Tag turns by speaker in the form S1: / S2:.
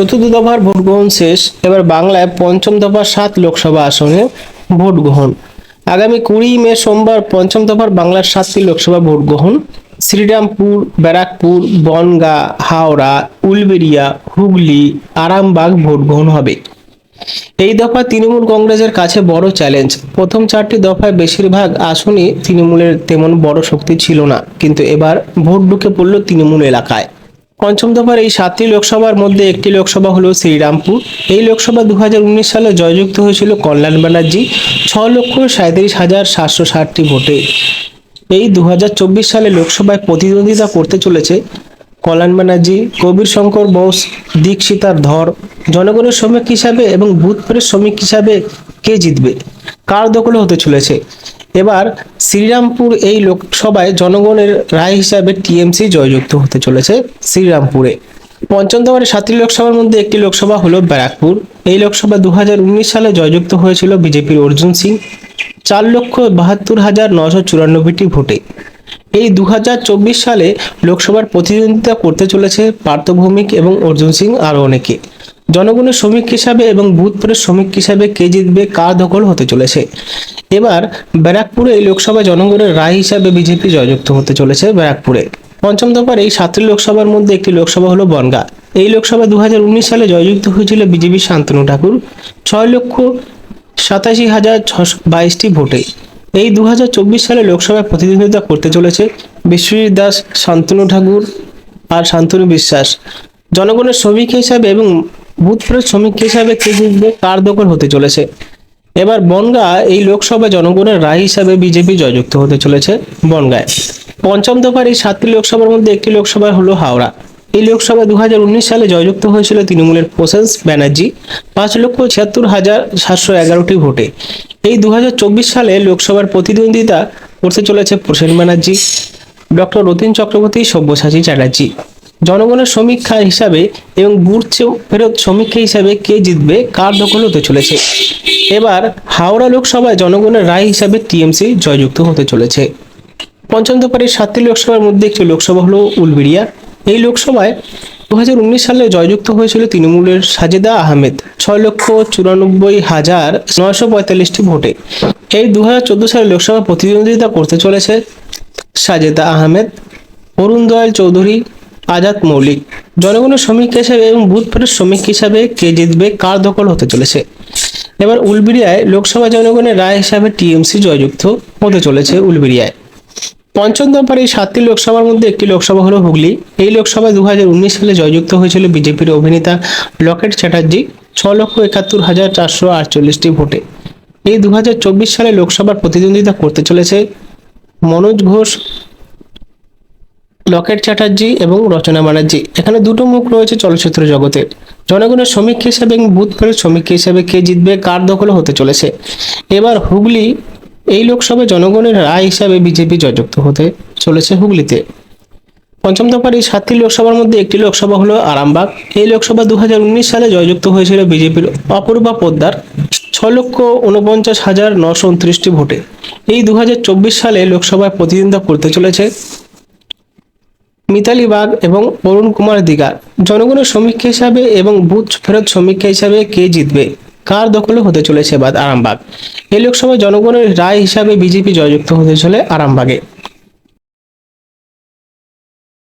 S1: চতুর্থ দফার ভোট গ্রহণ শেষ, এবার বাংলায় পঞ্চম দফার সাত লোকসভা আসনে ভোট গ্রহণ। আগামী কুড়ি মে সোমবার পঞ্চম দফার বাংলার সাতটি লোকসভা ভোট গ্রহণ। শ্রীরামপুর, ব্যারাকপুর, বনগাঁ, হাওড়া উলবেরিয়া হুগলি, আরামবাগ ভোট গ্রহণ হবে। এই দফা তৃণমূল কংগ্রেসের কাছে বড় চ্যালেঞ্জ। প্রথম চারটি দফায় বেশিরভাগ আসনই তৃণমূলের তেমন বড় শক্তি ছিল না, কিন্তু এবার ভোট ঢুকে পড়ল তৃণমূল এলাকায়। পঞ্চম দফার এই সাতটি লোকসভার মধ্যে একটি লোকসভা হলো শ্রীরামপুর। এই লোকসভা দু হাজার উনিশ সালে জয়যুক্ত হয়েছিল কল্যাণ ব্যানার্জি, ছ লক্ষ সাঁত্রিশ হাজার সাতশো ষাটটি ভোটে। এই দু হাজার চব্বিশ সালে লোকসভায় প্রতিদ্বন্দ্বিতা করতে চলেছে কল্যাণ ব্যানার্জি, কবির শঙ্কর বোস, দীক্ষিতার ধর, জনগণের শ্রমিক হিসাবে এবং বুথফেরের শ্রমিক হিসাবে কে জিতবে? কার দখলে হতে চলেছে? এবার শ্রীরামপুর এই লোকসভায় জনগণের রায় হিসাবে টিএমসি জয়যুক্ত হতে চলেছে শ্রীরামপুরে। পঞ্চমতমারে সাতটি লোকসভার মধ্যে একটি লোকসভা হলো ব্যারাকপুর। এই লোকসভা দু হাজার উনিশ সালে জয়যুক্ত হয়েছিল বিজেপির অর্জুন সিং। চার লক্ষ বাহাত্তর হাজার নশো চুরানব্বইটি ভোটে। এই দু হাজার চব্বিশ সালে লোকসভার প্রতিদ্বন্দ্বিতা করতে চলেছে পার্থভৌমিক এবং অর্জুন সিং আরও অনেকে। জনগণের শ্রমিক হিসাবে এবং বুথপুরের শ্রমিক হিসাবে কে জিতবে, কার দখল হতে চলেছে? এবার ব্যারাকপুরে লোকসভা জনগণের রায় হিসাবে বিজেপি জয়যুক্ত হতে চলেছে ব্যারাকপুরে। পঞ্চম দফার এই সাতটি লোকসভার মধ্যে একটি লোকসভা হলো বনগাঁ। এই লোকসভা দু হাজার উনিশ সালে জয়যুক্ত হয়েছিল বিজেপি শান্তনু ঠাকুর। ছয় লক্ষ সাতাশি হাজার ছশো বাইশটি ভোটে। এই দু হাজার চব্বিশ সালে লোকসভায় প্রতিদ্বন্দ্বিতা করতে চলেছে বিশ্বজিৎ দাস, শান্তনু ঠাকুর আর শান্তনু বিশ্বাস। জনগণের শ্রমিক হিসাবে এবং বুথফেরত শ্রমিক হিসাবে কে জিতবে, কার দখল হতে চলেছে? এবার বনগাঁ এই লোকসভা জনগণের রায় হিসাবে বিজেপি জয়যুক্ত হতে চলেছে বনগাঁয়। পঞ্চম দফার এই সাতটি লোকসভার মধ্যে একটি লোকসভা হলো হাওড়া। এই লোকসভা দু হাজার উনিশ সালে জয়যুক্ত হয়েছিল তৃণমূলের প্রসেন্স ব্যানার্জি, পাঁচ লক্ষ ছিয়াত্তর হাজার সাতশো এগারোটি ভোটে। এই দু হাজার চব্বিশ সালে লোকসভার প্রতিদ্বন্দ্বিতা করতে চলেছে প্রসেন ব্যানার্জি, ডক্টর রতীন চক্রবর্তী সব্যসাচী চ্যাটার্জি। জনগণের সমীক্ষা হিসাবে এবং বুথ ফেরত সমীক্ষা হিসাবে কে জিতবে, কার দখল হতে চলেছে। এবার হাওড়া লোকসভায় জনগণের রায় হিসাবে টিএমসি জয়যুক্ত হতে চলেছে। পঞ্চম দফারের সাতটি লোকসভার মধ্যে একটি লোকসভা হলো উলবেড়িয়া। এই লোকসভায় দু হাজার উনিশ সালে জয়যুক্ত হয়েছিল তৃণমূলের সাজেদা আহমেদ, ছয় লক্ষ চুরানব্বই হাজার নয়শো পঁয়তাল্লিশটি ভোটে। এই দু সালে লোকসভা প্রতিদ্বন্দ্বিতা করতে চলেছে সাজেদা আহমেদ, অরুণ দয়াল চৌধুরী আজাদ মৌলিক, জনগণের শ্রমিক হিসাবে এবং বুথ ফেরত শ্রমিক হিসাবে কে জিতবে, কার দখল হতে চলেছে? এবার উলবেড়িয়ায় লোকসভা জনগণের রায় হিসাবে টিএমসি জয়যুক্ত হতে চলেছে উলবেড়িয়ায়। পঞ্চম দফার এই সাতটি লোকসভার মধ্যে একটি লোকসভা হলো হুগলি। এই লোকসভায় দু হাজার উনিশ সালে জয়যুক্ত হয়েছিল বিজেপির অভিনেতা লকেট চ্যাটার্জি ছ লক্ষ একাত্তর হাজার চারশো আটচল্লিশটি ভোটে। এই দু হাজার চব্বিশ সালে লোকসভার প্রতিদ্বন্দ্বিতা করতে চলেছে মনোজ ঘোষ লকেট চ্যাটার্জি এবং রচনা ব্যানার্জি এখানে দুটো মুখ রয়েছে চলচ্চিত্র জগতে। জনগণের শ্রমিক হিসাবে এবং বুথ ফেরত শ্রমিক হিসাবে কে জিতবে, কার দখলে হতে চলেছে? এবার হুগলি, এই লোকসভায় জনগণের রায় হিসাবে বিজেপি জয়যুক্ত হতে চলেছে হুগলিতে। পঞ্চম দফার এই সাতটি লোকসভার মধ্যে একটি লোকসভা হলো আরামবাগ। এই লোকসভা দু হাজার উনিশ সালে জয়যুক্ত হয়েছিল বিজেপির অপূর্বা পোদ্দার ছ লক্ষ উনপঞ্চাশ হাজার নশো উনত্রিশটি ভোটে। এই দু হাজার চব্বিশ সালে লোকসভায় প্রতিদ্বন্দ্বিতা করতে চলেছে মিতালি বাগ এবং অরুণ কুমার দিগার। জনগণের সমীক্ষা হিসাবে এবং বুথ ফেরত সমীক্ষা হিসাবে কে জিতবে? কার দখলে হতে চলেছে বাদ আরামবাগ? এই লোকসভায় জনগণের রায় হিসাবে বিজেপি জয়যুক্ত হতে চলে আরামবাগে।